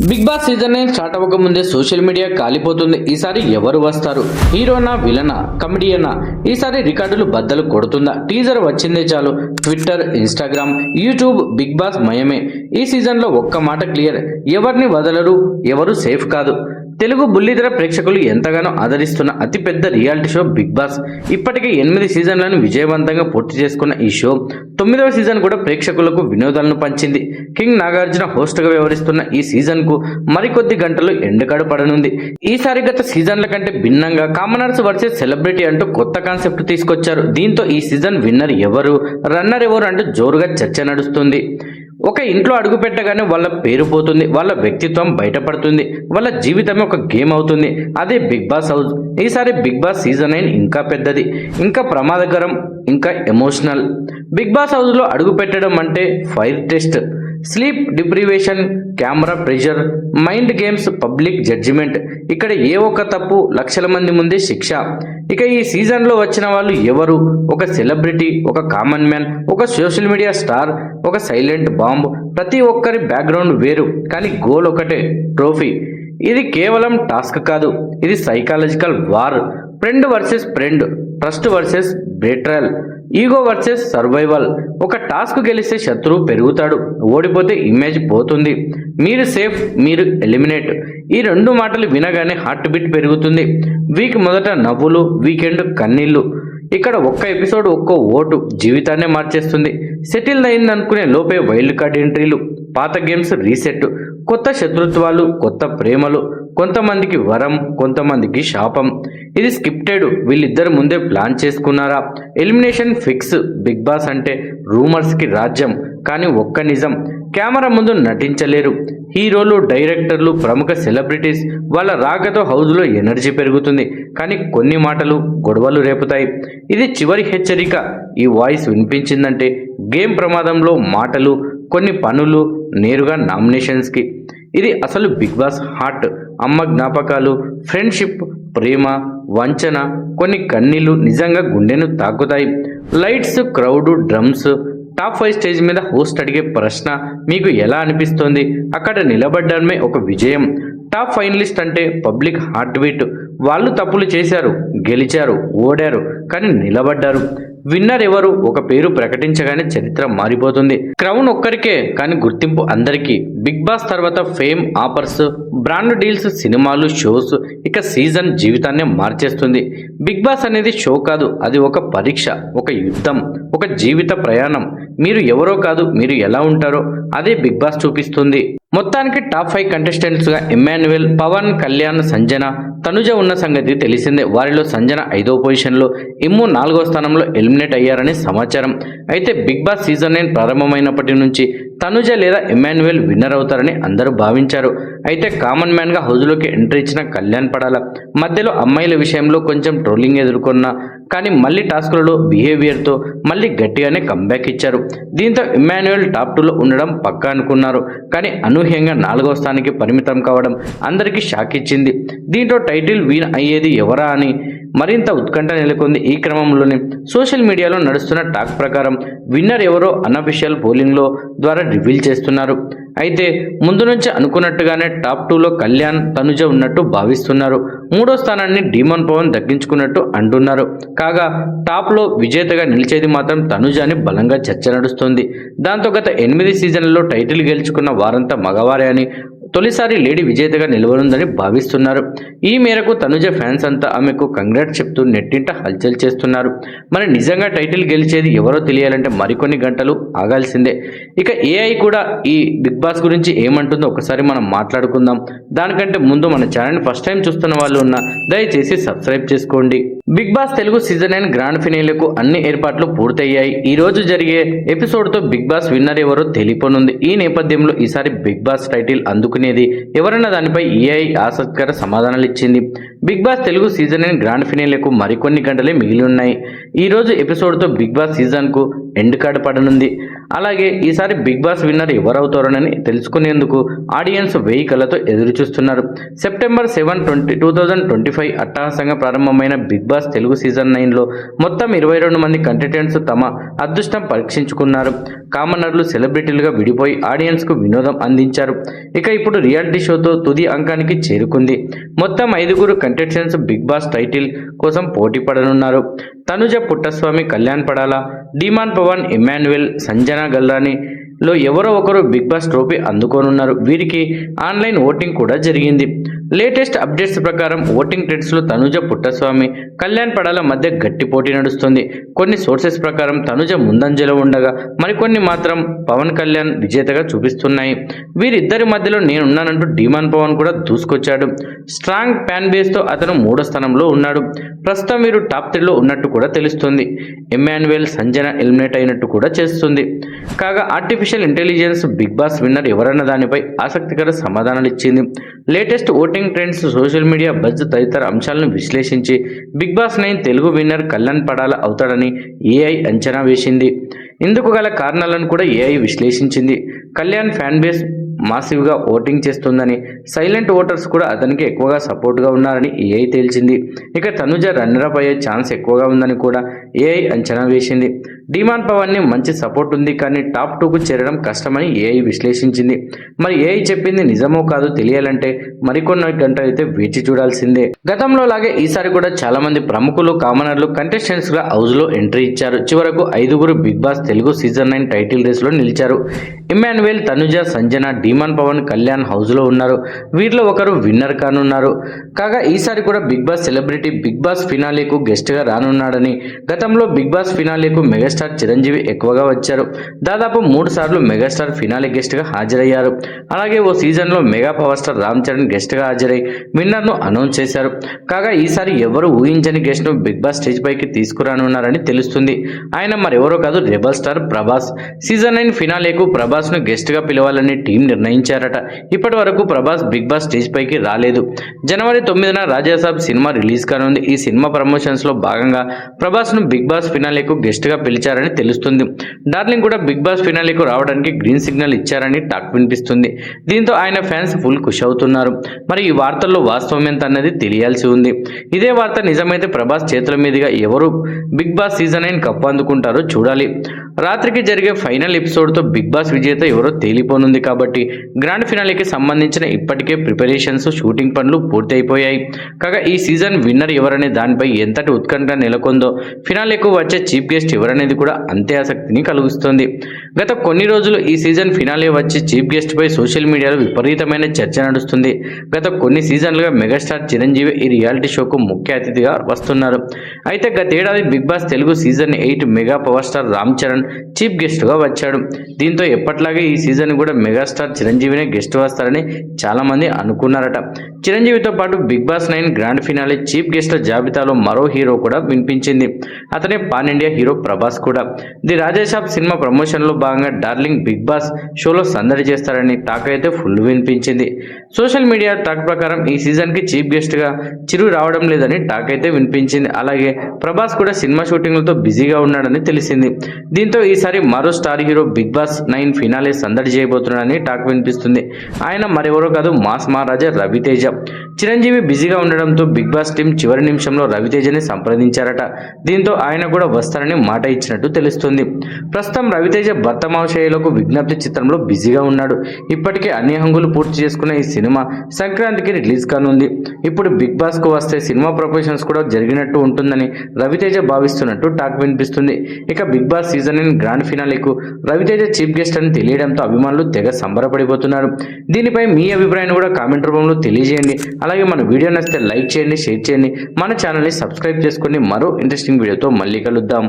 Bigg Boss season nine start అవ్వక ముందే social media కాలిపోతుంది. ఈసారి ఎవరు వస్తారు? హీరోనా విలనా కమెడియనా? ఈసారి రికార్డులు బద్దలు కొడుతుందా? టీజర్ వచ్చిందే చాలు. Twitter Instagram YouTube Bigg Boss మయమే. ఈ సీజన్లో ఒక్క మాట క్లియర్. ఎవరిని వదలరు? ఎవరు సేఫ్ కాదు? తెలుగు బుల్లితెర ప్రేక్షకులు ఎంతగానో ఆదరిస్తున్న అతిపెద్ద రియాలిటీ షో బిగ్ బాస్. ఇప్పటికే ఎనిమిది సీజన్లను విజయవంతంగా పూర్తి చేసుకున్న ఈ షో తొమ్మిదవ సీజన్ కూడా ప్రేక్షకులకు వినోదాలను పంచింది. కింగ్ నాగార్జున హోస్ట్గా వ్యవహరిస్తున్న ఈ సీజన్కు మరికొద్ది గంటలు ఎండకాడు పడనుంది. ఈసారి గత సీజన్ల కంటే భిన్నంగా కామనర్స్ వర్సెస్ సెలబ్రిటీ అంటూ కొత్త కాన్సెప్ట్ తీసుకొచ్చారు. దీంతో ఈ సీజన్ విన్నర్ ఎవరు రన్నర్ ఎవరు అంటూ జోరుగా చర్చ నడుస్తుంది. ఒక ఇంట్లో అడుగు పెట్టగానే వాళ్ళ పేరు పోతుంది వాళ్ళ వ్యక్తిత్వం బయటపడుతుంది వాళ్ళ జీవితమే ఒక గేమ్ అవుతుంది. అదే బిగ్ బాస్ హౌస్. ఈసారి బిగ్ బాస్ సీజన్ నైన్ ఇంకా పెద్దది ఇంకా ప్రమాదకరం ఇంకా ఎమోషనల్. బిగ్ బాస్ హౌస్లో అడుగు పెట్టడం అంటే fire test. Sleep deprivation camera pressure mind games public judgement. ఇక్కడ ఏ ఒక్క తప్పు లక్షల మంది ముందే శిక్ష. ఇక ఈ సీజన్లో వచ్చిన వాళ్ళు ఎవరు? ఒక సెలబ్రిటీ ఒక కామన్ మ్యాన్ ఒక సోషల్ మీడియా స్టార్ ఒక సైలెంట్ బాంబ్. ప్రతి ఒక్కరి బ్యాక్గ్రౌండ్ వేరు కానీ గోల్ ఒకటే ట్రోఫీ. ఇది కేవలం టాస్క్ కాదు ఇది psychological war. Friend versus friend trust versus betrayal ego versus survival. ఒక టాస్క్ గెలిస్తే శత్రువు పెరుగుతాడు ఓడిపోతే ఇమేజ్ పోతుంది. మీరు సేఫ్ మీరు ఎలిమినేట్. ఈ రెండు మాటలు వినగానే హార్ట్ బీట్ పెరుగుతుంది. వీక్ మొదట నవ్వులు వీకెండ్ కన్నీళ్ళు. ఇక్కడ ఒక్క ఎపిసోడ్ ఒక్కో ఓటు జీవితాన్నే మార్చేస్తుంది. సెటిల్ అయిందనుకునే లోపే వైల్డ్ కార్డ్ ఎంట్రీలు పాత గేమ్స్ రీసెట్. కొత్త శత్రుత్వాలు కొత్త ప్రేమలు కొంతమందికి వరం కొంతమందికి శాపం. ఇది స్క్రిప్టెడ్ వీళ్ళిద్దరు ముందే ప్లాన్ చేసుకున్నారా? ఎలిమినేషన్ ఫిక్స్ బిగ్ బాస్ అంటే రూమర్స్కి రాజ్యం కానీ ఒక్క నిజం కెమెరా ముందు నటించలేరు. హీరోలు డైరెక్టర్లు ప్రముఖ సెలబ్రిటీస్ వాళ్ళ రాకతో హౌస్లో ఎనర్జీ పెరుగుతుంది. కానీ కొన్ని మాటలు గొడవలు రేపుతాయి. ఇది చివరి హెచ్చరిక. ఈ వాయిస్ వినిపించిందంటే గేమ్ ప్రమాదంలో మాటలు కొన్ని పనులు నేరుగా నామినేషన్స్కి. ఇది అసలు బిగ్ బాస్ హార్ట్. అమ్మ జ్ఞాపకాలు ఫ్రెండ్షిప్ ప్రేమ వంచన కొన్ని కన్నీళ్ళు నిజంగా గుండెను తాకుతాయి. Lights crowd drums top five stage మీద హోస్ట్ అడిగే ప్రశ్న మీకు ఎలా అనిపిస్తోంది? అక్కడ నిలబడ్డమే ఒక విజయం. టాప్ ఫైనలిస్ట్ అంటే పబ్లిక్ హార్ట్ బీట్. వాళ్ళు తప్పులు చేశారు గెలిచారు ఓడారు కానీ నిలబడ్డారు. విన్నర్ ఎవరు? ఒక పేరు ప్రకటించగానే చరిత్ర మారిపోతుంది. క్రౌన్ ఒక్కరికే కానీ గుర్తింపు అందరికీ. బిగ్ బాస్ తర్వాత ఫేమ్ ఆఫర్స్ బ్రాండ్ డీల్స్ సినిమాలు షోస్ ఇక సీజన్ జీవితాన్నే మార్చేస్తుంది. బిగ్ బాస్ అనేది షో కాదు అది ఒక పరీక్ష ఒక యుద్ధం ఒక జీవిత ప్రయాణం. మీరు ఎవరో కాదు మీరు ఎలా ఉంటారో అదే బిగ్ బాస్ చూపిస్తుంది. మొత్తానికి టాప్ ఫైవ్ కంటెస్టెంట్స్గా ఎమ్మాన్యుయల్ పవన్ కళ్యాణ్ సంజన తనుజ ఉన్న సంగతి తెలిసిందే. వారిలో సంజన ఐదో పొజిషన్లో ఇమ్ము నాలుగో స్థానంలో ఎలిమినేట్ అయ్యారని సమాచారం. అయితే బిగ్ బాస్ సీజన్ నైన్ ప్రారంభమైనప్పటి నుంచి తనుజ లేదా ఎమ్మాన్యువల్ విన్నర్ అవుతారని అందరూ భావించారు. అయితే కామన్ మ్యాన్గా హౌజ్లోకి ఎంట్రీ ఇచ్చిన కళ్యాణ్ పడాల. మధ్యలో అమ్మాయిల విషయంలో కొంచెం ట్రోలింగ్ ఎదుర్కొన్న. కానీ మళ్ళీ టాస్కులలో బిహేవియర్తో మళ్ళీ గట్టిగానే కంబ్యాక్ ఇచ్చారు. దీంతో ఇమాన్యుయల్ టాప్ టూలో ఉండడం పక్కా అనుకున్నారు. కానీ అనూహ్యంగా నాలుగో స్థానానికి పరిమితం కావడం అందరికీ షాక్ ఇచ్చింది. దీంతో టైటిల్ విన్ అయ్యేది ఎవరా అని మరింత ఉత్కంఠ నెలకొంది ఈ క్రమంలోనే. సోషల్ మీడియాలో నడుస్తున్న టాక్ ప్రకారం విన్నర్ ఎవరో అనఫిషియల్ పోలింగ్లో ద్వారా రివీల్ చేస్తున్నారు. అయితే ముందు నుంచి అనుకున్నట్టుగానే టాప్ టూలో కళ్యాణ్ తనుజ ఉన్నట్టు భావిస్తున్నారు. మూడో స్థానాన్ని డీమన్ పవన్ దక్కించుకున్నట్టు అంటున్నారు. కాగా టాప్లో విజేతగా నిలిచేది మాత్రం తనుజ అని బలంగా చర్చ నడుస్తుంది. దాంతో గత ఎనిమిది సీజన్లలో టైటిల్ గెలుచుకున్న వారంతా మగవారే అని తొలిసారి లేడీ విజేతగా నిలవనుందని భావిస్తున్నారు. ఈ మేరకు తనుజ ఫ్యాన్స్ అంతా ఆమెకు కంగ్రాట్ చెప్తూ నెట్టింట హల్చల్ చేస్తున్నారు. మరి నిజంగా టైటిల్ గెలిచేది ఎవరో తెలియాలంటే మరికొన్ని గంటలు ఆగాల్సిందే. ఇక ఏఐ కూడా ఈ బిగ్ బాస్ గురించి ఏమంటుందో ఒకసారి మనం మాట్లాడుకుందాం. దానికంటే ముందు మన ఛానల్ ఫస్ట్ టైం చూస్తున్న వాళ్ళు ఉన్న దయచేసి సబ్స్క్రైబ్ చేసుకోండి. Bigg Boss Telugu season nine grand ఫినాలకు అన్ని ఏర్పాట్లు పూర్తయ్యాయి. ఈ రోజు జరిగే ఎపిసోడ్తో బిగ్ బాస్ విన్నర్ ఎవరో తెలియనుంది ఈ నేపథ్యంలో ఈసారి బిగ్ బాస్ టైటిల్ అనేది ఎవరన్న దానిపై ఏఐ ఆసక్తికర సమాధానాలు ఇచ్చింది Bigg Boss Telugu season nine grand ఫినాలకు మరికొన్ని గంటలే మిగిలి ఉన్నాయి. ఈ రోజు ఎపిసోడ్తో బిగ్ బాస్ సీజన్కు ఎండ్ కార్డ్ పడనుంది. అలాగే ఈసారి బిగ్ బాస్ విన్నర్ ఎవరవుతారోనని తెలుసుకునేందుకు ఆడియన్స్ వెయ్యి కళ్ళతో ఎదురు చూస్తున్నారు September seven twenty two thousand twenty five అట్టహాసంగా ప్రారంభమైన బిగ్ బాస్ తెలుగు సీజన్ నైన్లో మొత్తం ఇరవై రెండు మంది కంటెస్టెంట్స్ తమ అదృష్టం పరీక్షించుకున్నారు. కామనర్లు సెలబ్రిటీలుగా విడిపోయి ఆడియన్స్కు వినోదం అందించారు. ఇక ఇప్పుడు రియాలిటీ షోతో తుది అంకానికి చేరుకుంది. మొత్తం ఐదుగురు కంటెస్టెంట్స్ బిగ్ బాస్ టైటిల్ కోసం పోటీ పడనున్నారు. తనుజ పుట్టస్వామి కళ్యాణ్ పడాల డిమాన్ పవన్ ఇమాన్యుయల్ సంజన గల్రాని లో ఎవరో ఒకరు బిగ్ బాస్ ట్రోఫీ అందుకోనున్నారు. వీరికి ఆన్లైన్ ఓటింగ్ కూడా జరిగింది. లేటెస్ట్ అప్డేట్స్ ప్రకారం ఓటింగ్ ట్రెండ్స్లో తనుజ పుట్టస్వామి కళ్యాణ్ పడాల మధ్య గట్టి పోటీ నడుస్తుంది. కొన్ని సోర్సెస్ ప్రకారం తనుజ ముందంజలో ఉండగా మరికొన్ని మాత్రం పవన్ కళ్యాణ్ విజేతగా చూపిస్తున్నాయి. వీరిద్దరి మధ్యలో నేనున్నానంటూ డీమాన్ పవన్ కూడా దూసుకొచ్చాడు. స్ట్రాంగ్ ఫ్యాన్ బేస్తో అతను మూడో స్థానంలో ఉన్నాడు. ప్రస్తుతం వీరు టాప్ త్రీలో ఉన్నట్టు కూడా తెలుస్తుంది. ఎమాన్యుయల్ సంజన ఎలిమినేట్ అయినట్టు కూడా చేస్తుంది. కాగా artificial intelligence Bigg Boss winner ఎవరన్న దానిపై ఆసక్తికర సమాధానాలు ఇచ్చింది. Latest voting trends social media buzz తదితర అంశాలను విశ్లేషించి Bigg Boss nine Telugu winner Kalyan Padala అవుతాడని ఏఐ అంచనా వేసింది. ఇందుకు గల కారణాలను కూడా ఏఐ విశ్లేషించింది. కళ్యాణ్ ఫ్యాన్ బేస్ మాసివ్గా ఓటింగ్ చేస్తుందని సైలెంట్ ఓటర్స్ కూడా అతనికి ఎక్కువగా సపోర్ట్గా ఉన్నారని ఏఐ తేల్చింది. ఇక తనుజ రన్నరప్ అయ్యే ఛాన్స్ ఎక్కువగా ఉందని కూడా ఏఐ అంచనా వేసింది. డిమాండ్ పవన్ని మంచి సపోర్ట్ ఉంది కానీ టాప్ టూకు చేరడం కష్టమని ఏఐ విశ్లేషించింది. మరి ఏఐ చెప్పింది నిజమో కాదో తెలియాలంటే మరికొన్ని గంటలు అయితే వేచి చూడాల్సిందే. గతంలో లాగే ఈసారి కూడా చాలా మంది ప్రముఖులు కామనర్లు కంటెస్టెంట్స్గా హౌస్లో ఎంట్రీ ఇచ్చారు. చివరకు ఐదుగురు Bigg Boss Telugu season nine title రేస్లో నిలిచారు. ఇమాన్యుయల్ తనుజ సంజన డీమాన్ పవన్ కళ్యాణ్ హౌస్లో ఉన్నారు. వీరిలో ఒకరు విన్నర్ కానున్నారు. కాగా ఈసారి కూడా Bigg Boss celebrity Bigg Boss ఫినాలేకు గెస్ట్గా రానున్నాడని. గతంలో బిగ్ బాస్ ఫినాలేకు మెగాస్టార్ చిరంజీవి ఎక్కువగా వచ్చారు. దాదాపు మూడు సార్లు మెగాస్టార్ ఫినాలి గెస్ట్గా హాజరయ్యారు. అలాగే ఓ సీజన్లో mega power star Ram Charan గెస్ట్గా హాజరై విన్నర్ను అనౌన్స్ చేశారు. కాగా ఈసారి ఎవరు ఊహించని గెస్ట్ను బిగ్ బాస్ స్టేజ్ పైకి తీసుకురానున్నారని తెలుస్తుంది. ఆయన మరెవరో కాదు rebel star Prabhas. Season nine ఫినాలేకు ప్రభాస్ను గెస్ట్గా పిలవాలని టీం నిర్ణయించారట. ఇప్పటి వరకు ప్రభాస్ బిగ్ బాస్ స్టేజ్ పైకి రాలేదు. జనవరి తొమ్మిదిన రాజాసాబ్ సినిమా రిలీజ్ కానుంది. ఈ సినిమా ప్రమోషన్స్లో భాగంగా ప్రభాస్ను బిగ్ బాస్ ఫినాలేకు గెస్ట్గా ఇచ్చారని తెలుస్తుంది. డార్లింగ్ కూడా బిగ్ బాస్ ఫినాలీకు రావడానికి గ్రీన్ సిగ్నల్ ఇచ్చారని టాక్ వినిపిస్తుంది. దీంతో ఆయన ఫ్యాన్స్ ఫుల్ ఖుషి అవుతున్నారు మరి ఈ వార్తల్లో వాస్తవం ఎంత అన్నది తెలియాల్సి ఉంది. ఇదే వార్త నిజమైతే ప్రభాస్ చేతుల మీదుగా ఎవరు బిగ్ బాస్ సీజన్ అయిన కప్పు అందుకుంటారో చూడాలి. రాత్రికి జరిగే ఫైనల్ ఎపిసోడ్తో బిగ్ బాస్ విజేత ఎవరో తేలిపోనుంది కాబట్టి గ్రాండ్ ఫినాలేకి సంబంధించిన ఇప్పటికే ప్రిపరేషన్స్ షూటింగ్ పనులు పూర్తయిపోయాయి. కాగా ఈ సీజన్ విన్నర్ ఎవరనే దానిపై ఎంతటి ఉత్కంఠ నెలకొందో ఫినాలేకు వచ్చే చీఫ్ గెస్ట్ ఎవరనేది కూడా అంతే ఆసక్తిని కలిగిస్తుంది. గత కొన్ని రోజులు ఈ సీజన్ ఫినాలే వచ్చి చీఫ్ గెస్ట్ పై సోషల్ మీడియాలో విపరీతమైన చర్చ నడుస్తుంది. గత కొన్ని సీజన్లుగా మెగాస్టార్ చిరంజీవి ఈ రియాలిటీ షోకు ముఖ్య అతిథిగా వస్తున్నారు. అయితే గతేడాది Bigg Boss Telugu season eight mega power star Ram Charan chief గెస్ట్గా వచ్చాడు. దీంతో ఎప్పట్లాగే ఈ సీజన్ కూడా మెగాస్టార్ చిరంజీవినే గెస్ట్ వస్తారని చాలామంది అనుకున్నారట. చిరంజీవితో పాటు Bigg Boss nine grand finale chief గెస్ట్ల జాబితాలో మరో హీరో కూడా వినిపించింది. అతనే పాన్ ఇండియా హీరో ప్రభాస్ కూడా. ది రాజేశాబ్ సినిమా ప్రమోషన్లో భాగంగా డార్లింగ్ బిగ్ బాస్ షోలో సందడి చేస్తారని టాక్ అయితే ఫుల్ వినిపించింది. సోషల్ మీడియా టాక్ ప్రకారం ఈ సీజన్కి చీఫ్ గెస్ట్గా చిరు రావడం లేదని టాక్ అయితే వినిపించింది. అలాగే ప్రభాస్ కూడా సినిమా షూటింగ్లతో బిజీగా ఉన్నాడని తెలిసింది. దీంతో ఈసారి మరో star hero Bigg Boss nine finale సందడి చేయబోతున్నాడని టాక్ వినిపిస్తుంది. ఆయన మరెవరో కాదు మాస్ మహారాజా రవితేజ. చిరంజీవి బిజీగా ఉండడంతో బిగ్ బాస్ టీం చివరి నిమిషంలో రవితేజని సంప్రదించారట. దీంతో ఆయన కూడా వస్తారని మాట ఇచ్చిన చేసినట్టు తెలుస్తుంది. ప్రస్తుతం రవితేజ భర్తమాశయులకు విజ్ఞప్తి చిత్రంలో బిజీగా ఉన్నాడు. ఇప్పటికే అన్ని హంగులు పూర్తి చేసుకున్న ఈ సినిమా సంక్రాంతికి రిలీజ్ కానుంది. ఇప్పుడు బిగ్ బాస్కు వస్తే సినిమా ప్రొఫెషన్స్ కూడా జరిగినట్టు ఉంటుందని రవితేజ భావిస్తున్నట్టు టాక్ వినిపిస్తుంది. ఇక Bigg Boss season in grand ఫినాలేకు Raviteja chief guest అని తెలియడంతో అభిమానులు తెగ సంబరపడిపోతున్నారు. దీనిపై మీ అభిప్రాయాన్ని కూడా కామెంట్ రూపంలో తెలియజేయండి. అలాగే మన వీడియో నచ్చితే లైక్ చేయండి షేర్ చేయండి. మన ఛానల్ని సబ్స్క్రైబ్ చేసుకొని మరో ఇంట్రెస్టింగ్ వీడియోతో మళ్ళీ కలుద్దాం.